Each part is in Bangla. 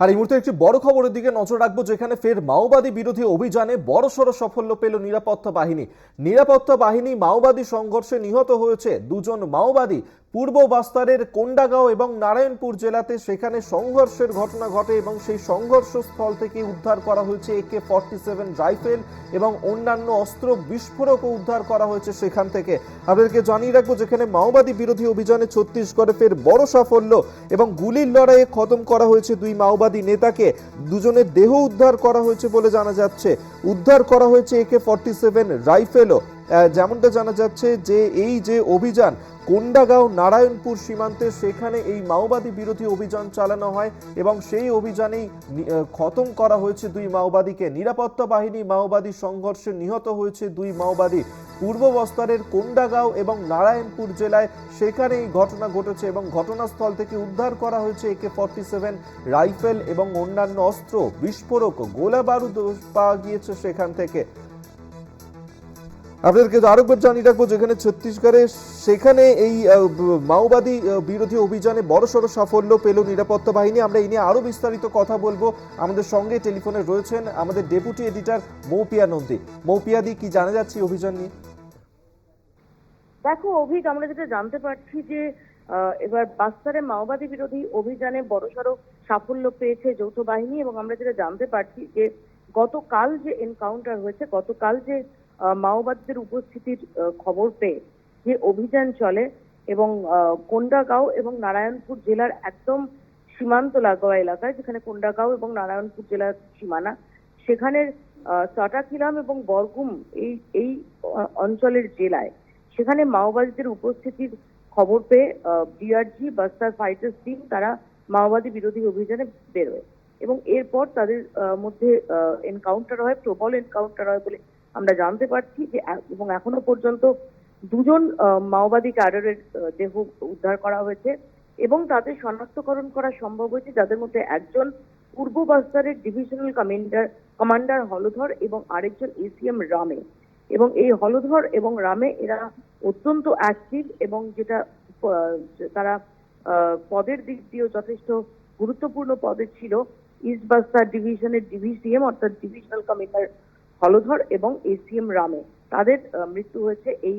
আর এই মুহূর্তে একটি বড় খবরের দিকে নজর রাখব, যেখানে ফের মাওবাদী বিরোধী অভিযানে বড়সড় সাফল্য পেল নিরাপত্তা বাহিনী। নিরাপত্তা বাহিনী মাওবাদী সংঘর্ষে নিহত হয়েছে দুজন মাওবাদী। পূর্ব বাস্তারের কোন্ডাগাঁও এবং নারায়ণপুর জেলাতে সেখানে সংঘর্ষের ঘটনা ঘটে এবং সেই সংঘর্ষস্থল থেকে উদ্ধার করা হয়েছে একে ফর্টি সেভেন রাইফেল এবং অন্যান্য অস্ত্র বিস্ফোরকও উদ্ধার করা হয়েছে সেখান থেকে। আপনাদেরকে জানিয়ে রাখব, যেখানে মাওবাদী বিরোধী অভিযানে ছত্তিশগড়ে ফের বড় সাফল্য এবং গুলির লড়াইয়ে খতম করা হয়েছে দুই মাওবাদী নেতাকে। দুজনের দেহ উদ্ধার করা হয়েছে বলে জানা যাচ্ছে। উদ্ধার করা হয়েছে একে ফর্টি সেভেন রাইফেলও। যেমনটা জানা যাচ্ছে যে এই যে অভিযান কোন্ডাগাঁও নারায়ণপুর সীমান্তে, সেখানে এই মাওবাদী বিরোধী অভিযান চালানো হয় এবং সেই অভিযানেই খতম করা হয়েছে দুই মাওবাদীকে। নিরাপত্তা বাহিনী মাওবাদী সংঘর্ষে নিহত হয়েছে দুই মাওবাদী। পূর্ব বস্তারের কোন্ডাগাঁও এবং নারায়ণপুর জেলায় সেখানে এই ঘটনা ঘটেছে এবং ঘটনাস্থল থেকে উদ্ধার করা হয়েছে একে ফর্টি সেভেন রাইফেল এবং অন্যান্য অস্ত্র। বিস্ফোরক, গোলা বারুদ পাওয়া গিয়েছে সেখান থেকে। আপনাদেরকে আরেকবার জানিয়ে রাখব, যেখানে ছত্তিশগড়ে সেখানে এই মাওবাদী বিরোধী অভিযানে বড়সড় সাফল্য পেল নিরাপত্তা বাহিনী। আমরা এই নিয়ে আরও বিস্তারিত কথা বলব। আমাদের সঙ্গে টেলিফোনে রয়েছেন আমাদের ডেপুটি এডিটর মৌপিয়া নন্দী। মৌপিয়াদি কি জানা যাচ্ছে অভিযান নিয়ে? দেখো, অভিক, আমরা যেটা জানতে পারছি যে এবার বাস্তারে মাওবাদী বিরোধী অভিযানে বড়সড় সাফল্য পেয়েছে যৌথ বাহিনী এবং আমরা যেটা জানতে পারছি যে, গতকাল যে এনকাউন্টার হয়েছে, গতকাল যে মাওবাদীদের উপস্থিতির খবর পেয়ে যে অভিযান চলে এবং কোন্ডাগাঁও এবং নারায়ণপুর জেলার একদম সীমান্ত লাগোয়া এলাকায় যেখানে কোন্ডাগাঁও এবং নারায়ণপুর জেলার সীমানা, সেখানের চাটাকিলাম এবং বরগুম এই এই অঞ্চলের জেলায় সেখানে মাওবাদীদের উপস্থিতির খবর পেয়ে ডিআরজি বাস্তার ফাইটার্স টিম তারা মাওবাদী বিরোধী অভিযানে বেরোয় এবং এরপর তাদের মধ্যে এনকাউন্টার হয়, প্রবল এনকাউন্টার হয় বলে আমরা জানতে পারছি যে এবং এখনও পর্যন্ত দুজন মাওবাদী ক্যাডারের দেহ উদ্ধার করা হয়েছে এবং তাদের শনাক্তকরণ করা সম্ভব হয়েছে যাদের মধ্যে একজন পূর্ব বাস্তারের ডিভিশনাল কমান্ডার কমান্ডার হলধর এবং আরেকজন এসিএম রামে। এবং এই হলধর এবং রামে এরা অত্যন্ত অ্যাক্টিভ এবং যেটা তারা পদের দিক দিয়েও যথেষ্ট গুরুত্বপূর্ণ পদে ছিল। ইস্ট বাস্তার ডিভিশনের ডিভিসিএম অর্থাৎ ডিভিশনাল কমিশনার হলধর এবং এসিএম রামে। তাদের মৃত্যু হয়েছে এই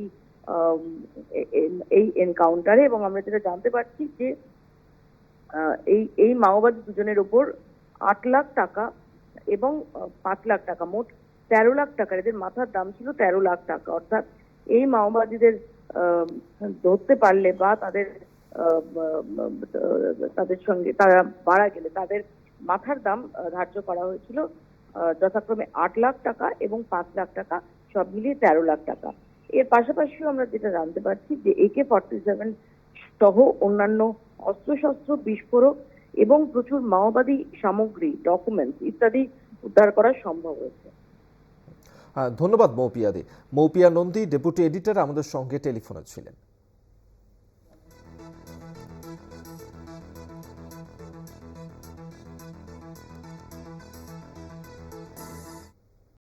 এই এনকাউন্টারে এবং আমরা যেটা জানতে পারছি যে এই এই মাওবাদী দুজনের ওপর আট লাখ টাকা এবং পাঁচ লাখ টাকা, মোট তেরো লাখ টাকা, এদের মাথার দাম ছিল তেরো লাখ টাকা। অর্থাৎ এই মাওবাদীদের ধরতে পারলে বা তাদের তাদের সঙ্গে তারা মারা গেলে তাদের মাথার দাম ধার্য করা হয়েছিল যথাক্রমে আট লাখ টাকা এবং পাঁচ লাখ টাকা সব মিলিয়ে তেরো লাখ টাকা। এর পাশাপাশিও আমরা যেটা জানতে পারছি যে একে ফর্টি সেভেন সহ অন্যান্য অস্ত্রশস্ত্র বিস্ফোরক এবং প্রচুর মাওবাদী সামগ্রী ডকুমেন্টস ইত্যাদি উদ্ধার করা সম্ভব হয়েছে। হ্যাঁ, ধন্যবাদ মৌপিয়াদি। মৌপিয়া নন্দী ডেপুটি এডিটর আমাদের সঙ্গে টেলিফোনে ছিলেন।